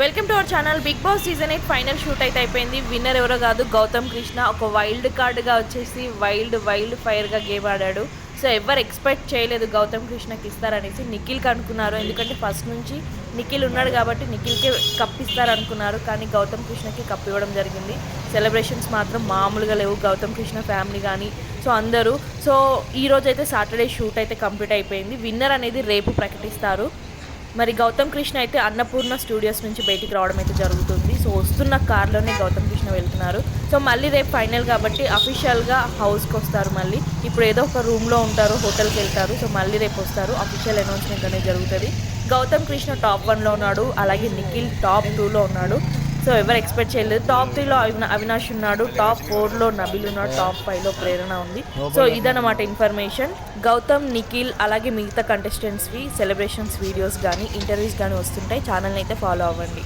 Welcome to our channel. Bigg Boss season eight final shoot అయితే అయిపోయింది. Winner ఎవరో కాదు గౌతమ్ కృష్ణ. ఒక వైల్డ్ కార్డ్గా వచ్చేసి వైల్డ్ వైల్డ్ ఫైర్గా గేమ్ ఆడాడు. సో ఎవరు ఎక్స్పెక్ట్ చేయలేదు గౌతమ్ కృష్ణకి ఇస్తారనేసి నిఖిల్కి అనుకున్నారు. ఎందుకంటే ఫస్ట్ నుంచి నిఖిల్ ఉన్నాడు కాబట్టి నిఖిల్కే కప్ ఇస్తారనుకున్నారు. కానీ గౌతమ్ కృష్ణకి కప్ ఇవ్వడం జరిగింది. సెలబ్రేషన్స్ మాత్రం మామూలుగా లేవు. గౌతమ్ కృష్ణ ఫ్యామిలీ కానీ సో అందరూ. సో ఈ అయితే సాటర్డే షూట్ అయితే కంప్లీట్ అయిపోయింది. విన్నర్ అనేది రేపు ప్రకటిస్తారు. మరి గౌతమ్ కృష్ణ అయితే అన్నపూర్ణ స్టూడియోస్ నుంచి బయటికి రావడం అయితే జరుగుతుంది. సో వస్తున్న కార్లోనే గౌతమ్ కృష్ణ వెళ్తున్నారు. సో మళ్ళీ రేపు ఫైనల్ కాబట్టి అఫీషియల్గా హౌస్కి వస్తారు మళ్ళీ. ఇప్పుడు ఏదో ఒక రూమ్లో ఉంటారు హోటల్కి వెళ్తారు. సో మళ్ళీ రేపు వస్తారు. అఫీషియల్ అనౌన్స్మెంట్ అనేది జరుగుతుంది. గౌతమ్ కృష్ణ టాప్ వన్లో ఉన్నాడు. అలాగే నిఖిల్ టాప్ టూలో ఉన్నాడు. సో ఎవరు ఎక్స్పెక్ట్ చేయలేదు. టాప్ త్రీలో అవినా అవినాష్ ఉన్నాడు. టాప్ ఫోర్లో నబిల్ ఉన్నాడు. టాప్ ఫైవ్లో ప్రేరణ ఉంది. సో ఇదన్నమాట ఇన్ఫర్మేషన్ గౌతమ్ నిఖిల్ అలాగే మిగతా కంటెస్టెంట్స్వి సెలబ్రేషన్స్ వీడియోస్ కానీ ఇంటర్వ్యూస్ కానీ వస్తుంటాయి. ఛానల్ని అయితే ఫాలో అవ్వండి.